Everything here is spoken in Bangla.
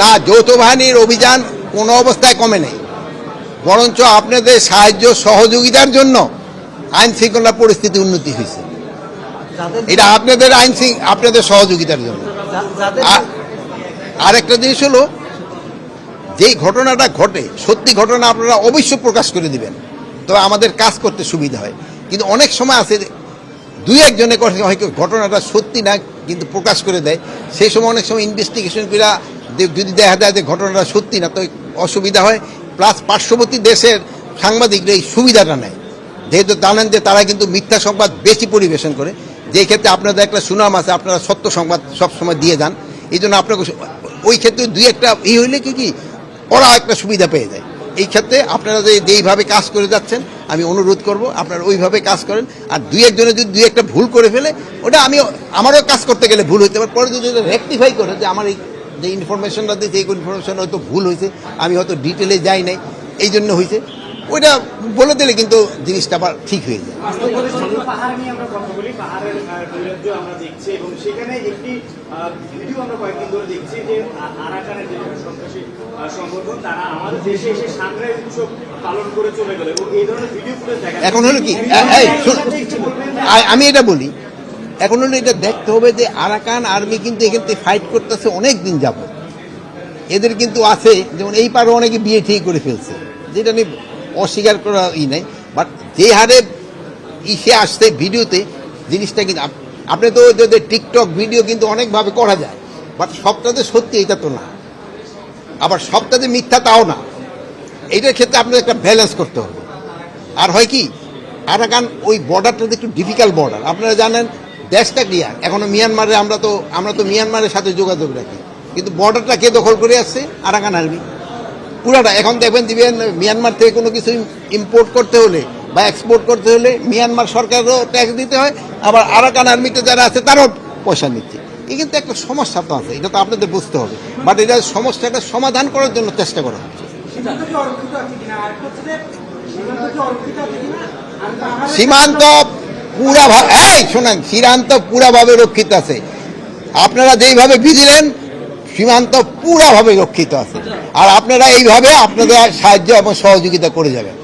না যৌথ বাহিনীর অভিযান কোনো অবস্থায় কমে নেই। বরঞ্চ আপনাদের সাহায্য সহযোগিতার জন্য আইন শৃঙ্খলা পরিস্থিতি উন্নতি হয়েছে। এটা আপনাদের আইন আপনাদের সহযোগিতার জন্য। আরেকটা জিনিস হলো যেই ঘটনাটা ঘটে সত্যি ঘটনা আপনারা অবশ্যই প্রকাশ করে দিবেন। তবে আমাদের কাজ করতে সুবিধা হয়। কিন্তু অনেক সময় আছে দুই একজনে হয়তো ঘটনাটা সত্যি না, কিন্তু প্রকাশ করে দেয়। সেই সময় অনেক সময় ইনভেস্টিগেশন করে যদি দেখা যায় যে ঘটনাটা সত্যি না, তো অসুবিধা হয়। প্লাস পার্শ্ববর্তী দেশের সাংবাদিকরা এই সুবিধাটা নেয়। যেহেতু জানেন যে তারা কিন্তু মিথ্যা সংবাদ বেশি পরিবেশন করে। যেই ক্ষেত্রে আপনাদের একটা সুনাম আছে, আপনারা সত্য সংবাদ সবসময় দিয়ে যান। এই জন্য আপনাকে ওই ক্ষেত্রে দুই একটা ই হইলে কি কি ওরা একটা সুবিধা পেয়ে যায়। এই ক্ষেত্রে আপনারা যে যেইভাবে কাজ করে যাচ্ছেন আমি অনুরোধ করব, আপনারা ওইভাবে কাজ করেন। আর দুই একজনে যদি দুই একটা ভুল করে ফেলে, ওটা আমি, আমারও কাজ করতে গেলে ভুল হইতে পারে। পরে যদি রেকটিফাই করে যে আমার এই যে ইনফরমেশনটা দিয়েছে, এই ইনফরমেশন হয়তো ভুল হয়েছে, আমি হয়তো ডিটেলে যাই নাই। এই জন্য হয়েছে ওইটা বলে দিলে কিন্তু জিনিসটা আবার ঠিক হয়ে যায়। পাহাড় নিয়ে আমরা কথা বলি পাহাড়ের নৈরাজ্য আমরা দেখছি এবং সেখানে একটি ভিডিও আমরা কয়েকদিন ধরে দেখছি যে আরাকানের যে সন্ত্রাসী সংগঠন তারা আমাদের দেশে এসে সাংগ্রাই উৎসব পালন করে চলে গেল এবং এই ধরনের ভিডিও ফুটেজ দেখা এখন হলো কি? আমি এটা বলি এখন হলো এটা দেখতে হবে যে আরাকান আর্মি কিন্তু এখান থেকে ফাইট করতেছে অনেক দিন যাব এদের কিন্তু আছে যেমন এই পারে অনেকে বিয়ে ঠিক করে ফেলছে যেটা নিয়ে অস্বীকার করা ই নাই বাট যে হারে ইসে আসছে ভিডিওতে, জিনিসটা কিন্তু আপনি তো যদি টিকটক ভিডিও কিন্তু অনেকভাবে করা যায় বাট সবটাতে সত্যি এটা তো না। আবার সবটাতে মিথ্যা তাও না। এইটার ক্ষেত্রে আপনাদের একটা ব্যালেন্স করতে হবে। আর হয় কি, আরাকান ওই বর্ডারটা একটু ডিফিকাল্ট বর্ডার আপনারা জানেন, দেশটা ক্লিয়ার এখনও মিয়ানমারে আমরা তো আমরা তো মিয়ানমারের সাথে যোগাযোগ রাখি। কিন্তু বর্ডারটা কে দখল করে আসছে? আরাকান আর্মি পুরাটা। এখন দেখবেন দিবেন মিয়ানমার থেকে কোনো কিছু ইম্পোর্ট করতে হলে বা এক্সপোর্ট করতে হলে মিয়ানমার সরকারও ট্যাক্স দিতে হয়, আবার আরাকান আর্মিতে যারা আছে তারাও পয়সা নিচ্ছে। এই কিন্তু একটা সমস্যা তো আছে, এটা তো আপনাদের বুঝতে হবে। বাট এটা সমস্যাটা সমাধান করার জন্য চেষ্টা করা হচ্ছে। সীমান্ত পুরাভাবে এই, শোনেন, সীমান্ত পুরাভাবে রক্ষিত আছে। আপনারা যেইভাবে বিধিলেন সীমান্ত পুরাভাবে রক্ষিত আছে। আর আপনারা এইভাবে আপনাদের সাহায্য এবং সহযোগিতা করে যাবেন।